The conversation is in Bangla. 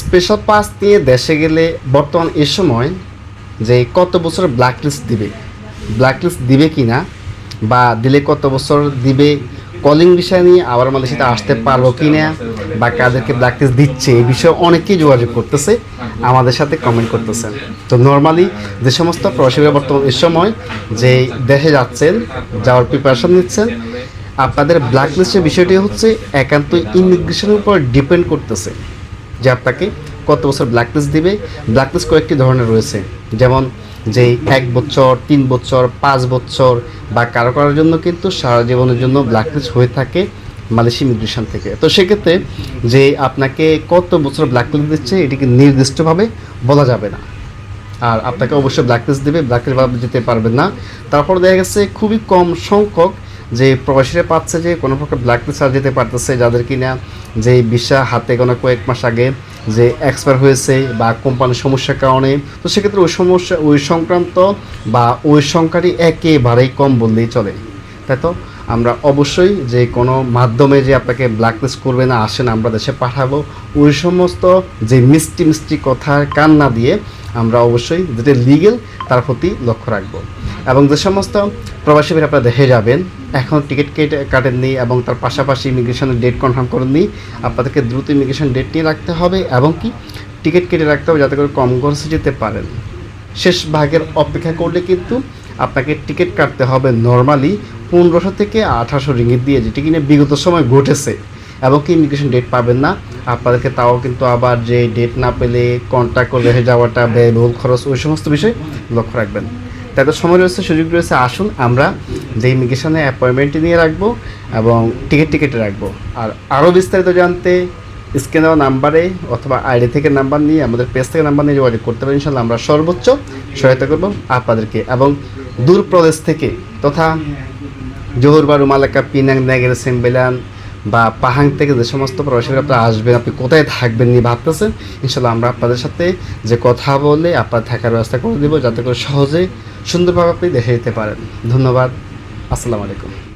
স্পেশাল পাস নিয়ে দেশে গেলে বর্তমান এ সময় যে কত বছর ব্ল্যাক লিস্ট দিবে? ব্ল্যাক লিস্ট দিবে কি না বা দিলে কত বছর দিবে? কলিং বিষয় নিয়ে আবার মালয়েশিয়াতে আসতে পারব কি না বা কাদেরকে ব্ল্যাক লিস্ট দিচ্ছে? এই বিষয়ে অনেকেই যোগাযোগ করতেছে আমাদের সাথে কমেন্ট করতেছেন তো নর্মালি যে সমস্ত প্রবাসীরা বর্তমান এ সময় যে দেশে যাচ্ছেন যাওয়ার প্রিপারেশন নিচ্ছেন আপনাদের ব্ল্যাক লিস্টের বিষয়টি হচ্ছে একান্ত ইমিগ্রেশনের উপর ডিপেন্ড করতেছে। যে আপনাকে কত বছর ব্ল্যাক লিস্ট দিবে? ব্ল্যাক লিস্ট কয়েকটি ধরনের রয়েছে। যেমন যে এক বছর, তিন বছর, পাঁচ বছর বা কারও কারোর জন্য কিন্তু সারা জীবনের জন্য ব্ল্যাক লিস্ট হয়ে থাকে মালয়েশিয়া ইমিগ্রেশন থেকে। তো সেক্ষেত্রে যে আপনাকে কত বছর ব্ল্যাক লিস্ট দিচ্ছে, এটিকে নির্দিষ্টভাবে বলা যাবে না। আর আপনাকে অবশ্যই ব্ল্যাক লিস্ট দেবে ব্ল্যাক লিস্ট ভাবে যেতে পারবেন না। তারপর দেখা গেছে খুবই কম সংখ্যক যে প্রবাসীরা পাচ্ছে যে কোনো প্রকার ব্ল্যাক লিস্ট আর যেতে পারতেছে, যাদের কিনা যে ভিসা হাতে কোনো কয়েক মাস আগে যে এক্সপায়ার হয়েছে বা কোম্পানির সমস্যার কারণে, তো সেক্ষেত্রে ওই সমস্যা, ওই সংক্রান্ত বা ওই সংখ্যাটি একেবারেই কম বললেই চলে। তাই তো? আমরা অবশ্যই যে কোনো মাধ্যমে যে আপনাকে ব্ল্যাক লিস্ট করবে না আসেন আমরা দেশে পাঠাবো, ওই সমস্ত যে মিষ্টি মিষ্টি কথার কান না দিয়ে আমরা অবশ্যই যেটা লিগেল তার প্রতি লক্ষ্য রাখব। এবং যে সমস্ত প্রবাসী ভাই আপনারা দেখে যাবেন, এখন টিকিট কেটে কাটেননি এবং তার পাশাপাশি ইমিগ্রেশনের ডেট কনফার্ম করেননি। আপনাদেরকে দ্রুত ইমিগ্রেশন ডেট নিয়ে রাখতে হবে এবং কি টিকিট কেটে রাখতে হবে যাতে করে কম খরচে যেতে পারেন। শেষ ভাগের অপেক্ষা করলে কিন্তু আপনাকে টিকিট কাটতে হবে নর্মালি পনেরোশো থেকে আঠারোশো রিঙ্গিত দিয়ে, যেটি কিনা বিগত সময় ঘটেছে এবং কি ইমিগ্রেশন ডেট পাবেন না। আপনাদেরকে তাও কিন্তু আবার যে ডেট না পেলে কন্ট্যাক্ট করে রেখে যাওয়াটা ব্যয়বহুল খরচ, ওই সমস্ত বিষয় লক্ষ্য রাখবেন। তাই তো সময় রয়েছে, সুযোগ রয়েছে, আসুন আমরা যে ইমিগ্রেশনে অ্যাপয়েন্টমেন্টটি নিয়ে রাখব এবং টিকিট টিকিটে রাখব। আর আরও বিস্তারিত জানতে স্ক্রিনে দেওয়া নাম্বারে অথবা আইডি থেকে নাম্বার নিয়ে আমাদের পেজ থেকে নাম্বার নিয়ে যোগাযোগ করতে পারেন ইনশাল্লাহ আমরা সর্বোচ্চ সহায়তা করব আপনাদেরকে। এবং দূর প্রদেশ থেকে তথা জোহর বা রুমালাকা পিনাং নাগের সেম্বেলান বা পাহাং থেকে যে সমস্ত প্রবাসীরা আপনারা আসবেন, আপনি কোথায় থাকবেন নিয়ে ভাবতেছেন ইনশাল্লাহ আমরা আপনাদের সাথে যে কথা বলে আপনার থাকার ব্যবস্থা করে দেবো, যাতে করে সহজে সুন্দরভাবে আপনি দেখে যেতে পারেন। ধন্যবাদ। আসসালামু আলাইকুম।